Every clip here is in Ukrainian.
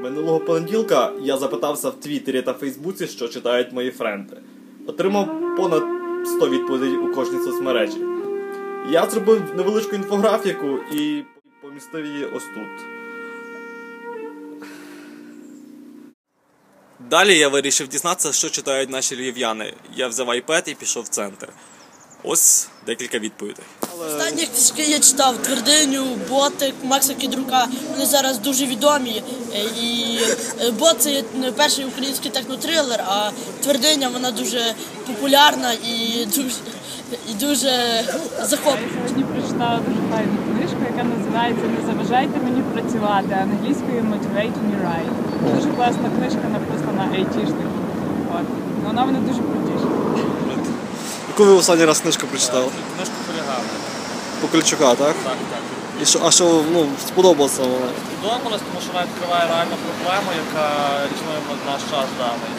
Минулого понеділка я запитався в Твіттері та Фейсбуці, що читають мої френди. Отримав понад 100 відповідей у кожній соцмережі. Я зробив невеличку інфографіку і помістив її ось тут. Далі я вирішив дізнатися, що читають наші львів'яни. Я взяв iPad і пішов в центр. Ось декілька відповідей. Останні книжки я читав Твердиню, Ботик, Макса Кідрука. Вони зараз дуже відомі. Е, І е, Бот це перший український технотрилер, а Твердиня вона дуже популярна і дуже, і дуже захоплююча. Сьогодні прочитала дуже файну книжку, яка називається Не заважайте мені працювати англійською Motivate Me Right. Дуже класна книжка, написана айтішником. От. Вона мене дуже. Яку ви останній раз книжку прочитали? Книжку полягав. Покольчука, так? Так, так. І що, а що ну, сподобалося вона? Сподобалось, тому що вона відкриває реальну проблему, яка існує в наш час даний.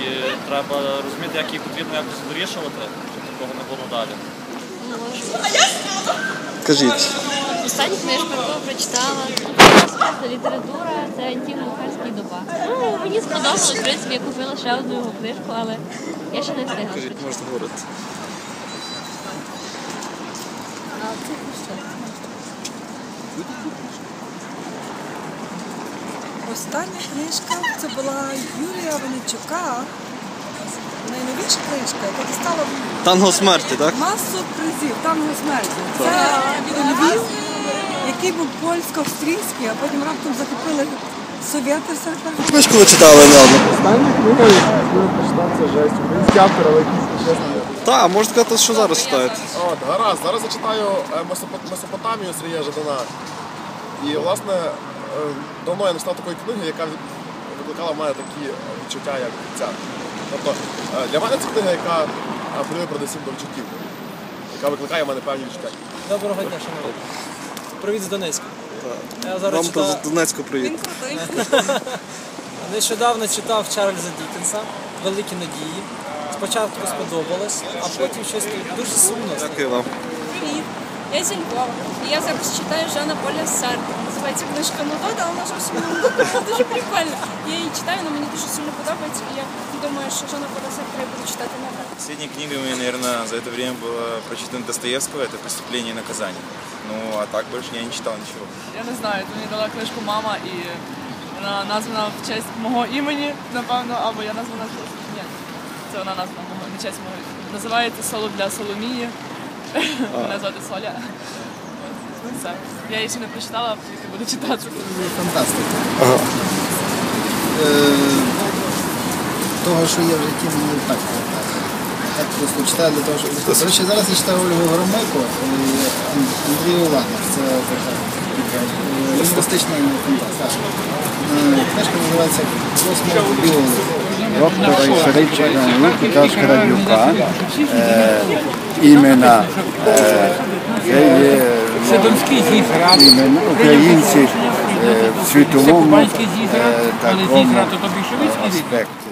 І треба розуміти, як її потрібно якось вирішувати, щоб такого не було далі. Кажіть. Останню книжку, яку прочитала, сучасна література це антінна бухарська доба. Ну, мені сподобалось, в принципі, я купила ще одну його книжку, але я ще не встигла. Кажіть, можете говорити. Остання книжка це була Юрія Венечука. Найновіша книжка, яка дістала Танго смерті, так? масу призів, там не смерті. Це Львів, який був польсько-австрійський, а потім раптом захопили совєти в 41 Книжку ви читали недавно? Остання книга, яку я прочитав, це жесть. Український автор, але якийсь чесно. Так, можете сказати, що зараз читаєте. От, гаразд. Зараз я читаю е, Месопо- Месопотамію Сергія Жадана. І, власне, е, давно я не читав такої книги, яка викликала в мене такі відчуття, як ця. Тобто, е, для мене це книга, яка апелює передусім до відчуттів, яка викликає в мене певні відчуття. Доброго дня, шановні. Привіт з Донецька. Я зараз Вам з Донецьку привіт. нещодавно читав Чарльза Дікенса Великі надії. Спочатку сподобалось, а потім щось дуже сумно. Дякую вам. Привіт, я зі Львова. І я зараз читаю Жана Поля Сартра. Називається книжка Нудота, але вона зовсім не дуже прикольна. Я її читаю, вона мені дуже сильно подобається. І я думаю, що Жана Поля Сартра я буду читати надалі. Последней книгой у меня, наверное, за это время было прочитано Достоевского, это «Преступление и наказание». Ну, а так больше я не читал ничего. Я не знаю, мені дала книжку мама і вона названа в честь мого імені, напевно, або я названа в честь. Ні, це вона названа мого, не честь мого. Називається Соло для Соломії. Мене звати Соля. От, ну, Все. Я її ще не прочитала, тільки буду читати. Фантастика. Що є в житті, мені так. Так просто читаю для того, щоб... Коротше, зараз я читаю Ольгу Громейко і Андрій Уланов. Це така е, лінгвістична фантастика. Е, Книжка називається «Восьмого біолога». доктора історичної науки Таскара Люка. Е, імена е, це є ну, імена українці е, в світовому такому аспекті.